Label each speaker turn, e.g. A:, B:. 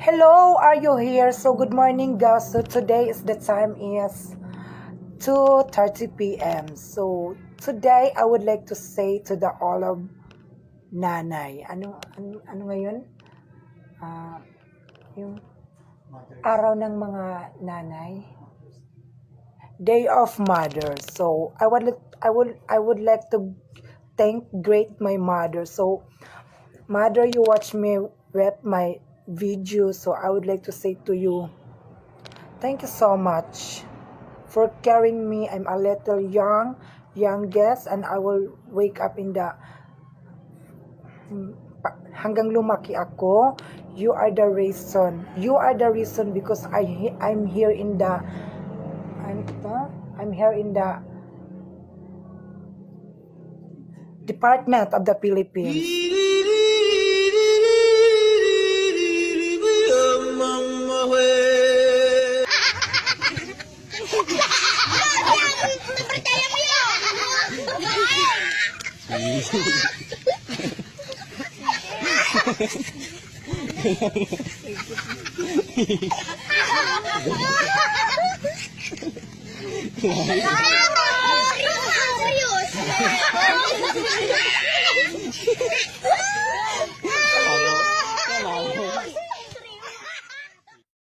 A: Hello, are you here? So good morning guys. So today is the time is 2:30 p.m. So today I would like to say to the all of nanay. Ano ano, ano ngayon? Ah, yung araw ng mga nanay. Day of Mother. So I would I would I would like to thank great my mother. So mother, you watch me with my video. So I would like to say to you, thank you so much for carrying me. I'm a little young, youngest, and I will wake up in the pa- hanggang lumaki ako, you are the reason. You are the reason because I I'm here in the to? I'm here in the Department of the Philippines.
B: Serius!